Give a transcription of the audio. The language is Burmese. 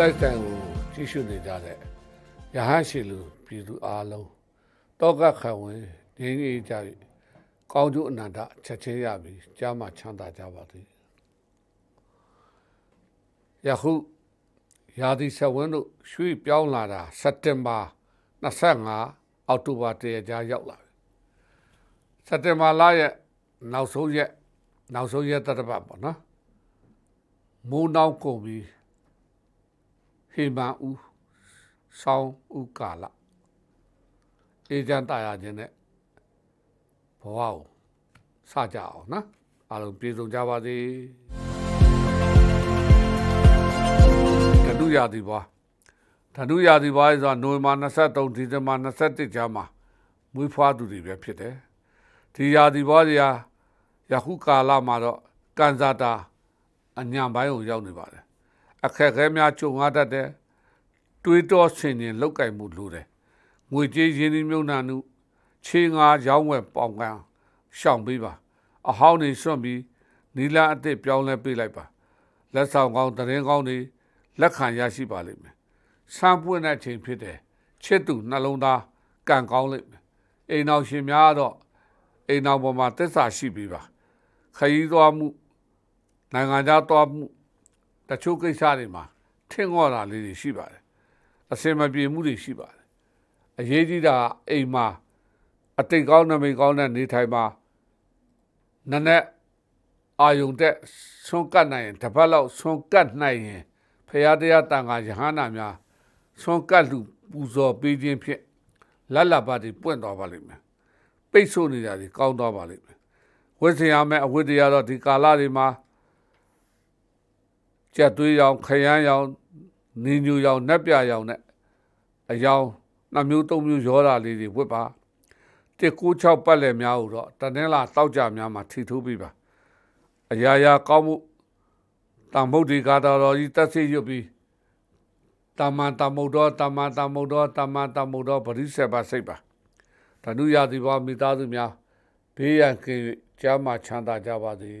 လိုက်တန်ကိုကြည့်ရှုနေကြတဲ့ရဟန်းရှိလူပြည်သူအားလုံးတောကခံဝင်ငြိမ်းအေးကြ၍ကောင်းကျိုးအနန္တချက်ချင်းရပြီးကြားမှချမ်းသာကြပါသည်ယခုရာသီဆက်ဝန်းတို့ရွှေ့ပြောင်းလာတာစက်တင်ဘာ25အောက်တိုဘာတရကြားရောက်လာပြီစက်တင်ဘာလရဲ့နောက်ဆုံးရက်နောက်ဆုံးရက်တစ်ပတ်ပေါ့နော်မိုးနှောင်းကုန်ပြီး ဟေမန်ဦးဆောင်းဦးကာလအေဂျန်တာယာခြင်းနဲ့ဘဝကိုစကြအောင်နော်အားလုံးပြေဆုံးကြပါစေဓနုရာသီဘွားဓနုရာသီဘွားဆိုတာနိုဝင်ဘာ23ဒီဇင်ဘာ21ကြားမှာမွေးဖွားသူတွေပဲဖြစ်တယ်ဒီရာသီဘွားတွေကယခုကာလမှာတော့ကန်စာတာအညံပိုင်းကိုရောက်နေပါတယ် အခက်အခဲများကြုံရတတ်တယ်တွေးတောဆင်ခြင်လောက်ကင်မှုလိုတယ်ငွေကြေးရင်းနှီးမြှုပ်နှံမှုခြေငါရောင်းဝယ်ပေါင်ကန်ရှောင်ပေးပါ အဟောင်းနေစွန့်ပြီးနီလာအစ်စ်ပြောင်းလဲပေးလိုက်ပါလက်ဆောင်ကောင်းတရင်ကောင်းတွေလက်ခံရရှိပါလိမ့်မယ်ဆမ်းပွင့်တဲ့အချိန်ဖြစ်တယ်ချစ်သူနှလုံးသားကံကောင်းလိမ့်မယ်အိမ်တော်ရှင်များကတော့အိမ်တော်ပေါ်မှာတစ္ဆာရှိပြီပါခရီးသွားမှုနိုင်ငံခြားသွားမှု တချို့ကိစ္စတွေမှာထင်ငေါ်တာလေးတွေရှိပါတယ်အစင်မပြေမှုတွေရှိပါတယ်အရေးကြီးတာကအိမ်မှာအတိတ်ကောင်းနမိတ်ကောင်းတဲ့နေထိုင်မှာနည်းနည်းအာယုံတက်ဆွန့်ကတ်နိုင်ရင်တစ်ပတ်လောက်ဆွန့်ကတ်နိုင်ရင်ဖရာတရားတန်ခါယဟန္တာများဆွန့်ကတ်လူပူဇော်ပေးခြင်းဖြင့်လက်လက်ပါတွေပွင့်သွားပါလိမ့်မယ်ပိတ်ဆို့နေတာတွေကောင်းသွားပါလိမ့်မယ်ဝိဇ္ဇာမဲ့အဝိဇ္ဇာတော့ဒီကာလတွေမှာ ကြက်သွေးရောင်ခရမ်းရောင်နင်းညူရောင်နက်ပြရောင်နဲ့အယောင်နှစ်မျိုးသုံးမျိုးရောတာလေးတွေဝတ်ပါ196ပတ်လည်များဟုတော့တနင်္လာတောက်ကြများမှာထီထိုးပြီးပါအရာရာကောင်းမှုတမ္မုတ်ဒီကာတော်ကြီးတက်စီရွတ်ပြီးတမန်တမ္မုတ်တော်တမန်တမ္မုတ်တော်တမန်တမ္မုတ်တော်ပရိစ္ဆေပါစိတ်ပါဓနုရာသီဘောမိသားစုများဘေးရန်ကင်း၍ကြားမှချမ်းသာကြပါစေ